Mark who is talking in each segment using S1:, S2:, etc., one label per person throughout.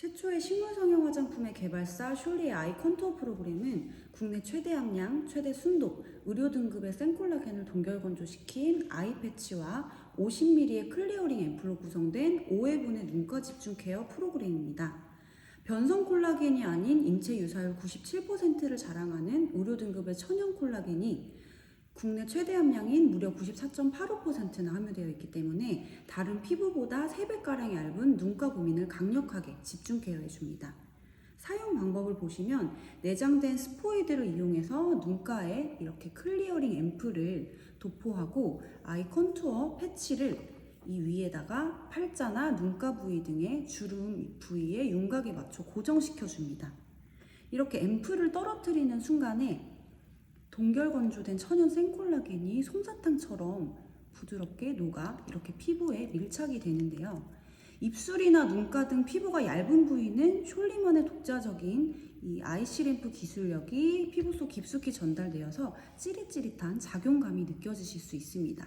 S1: 최초의 식물 성형 화장품의 개발사 숄리의 아이 컨투어 프로그램은 국내 최대 함량, 최대 순도, 의료 등급의 생콜라겐을 동결 건조시킨 아이 패치와 50ml의 클리어링 앰플로 구성된 5회분의 눈가 집중 케어 프로그램입니다. 변성 콜라겐이 아닌 인체 유사율 97%를 자랑하는 의료 등급의 천연 콜라겐이 국내 최대 함량인 무려 94.85%나 함유되어 있기 때문에 다른 피부보다 3배가량 얇은 눈가 고민을 강력하게 집중 케어해 줍니다. 사용 방법을 보시면 내장된 스포이드를 이용해서 눈가에 이렇게 클리어링 앰플을 도포하고 아이 컨투어 패치를 이 위에다가 팔자나 눈가 부위 등의 주름 부위에 윤곽에 맞춰 고정시켜 줍니다. 이렇게 앰플을 떨어뜨리는 순간에 동결 건조된 천연 생콜라겐이 솜사탕처럼 부드럽게 녹아 이렇게 피부에 밀착이 되는데요. 입술이나 눈가 등 피부가 얇은 부위는 숄리만의 독자적인 이 아이시 램프 기술력이 피부 속 깊숙이 전달되어서 찌릿찌릿한 작용감이 느껴지실 수 있습니다.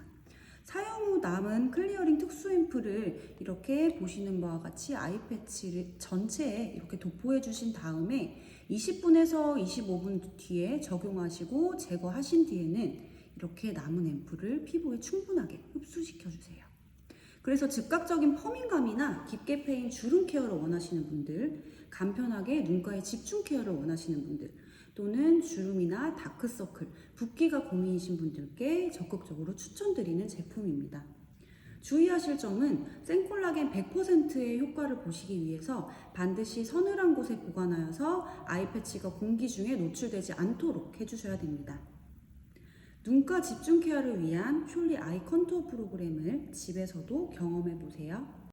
S1: 남은 클리어링 특수 앰플을 이렇게 보시는 바와 같이 아이 패치를 전체에 이렇게 도포해 주신 다음에 20분에서 25분 뒤에 적용하시고 제거하신 뒤에는 이렇게 남은 앰플을 피부에 충분하게 흡수시켜 주세요. 그래서 즉각적인 퍼밍감이나 깊게 패인 주름 케어를 원하시는 분들, 간편하게 눈가에 집중 케어를 원하시는 분들, 또는 주름이나 다크서클, 붓기가 고민이신 분들께 적극적으로 추천드리는 제품입니다. 주의하실 점은 생콜라겐 100%의 효과를 보시기 위해서 반드시 서늘한 곳에 보관하여서 아이 패치가 공기 중에 노출되지 않도록 해주셔야 됩니다. 눈가 집중 케어를 위한 숄리 아이 컨투어 프로그램을 집에서도 경험해 보세요.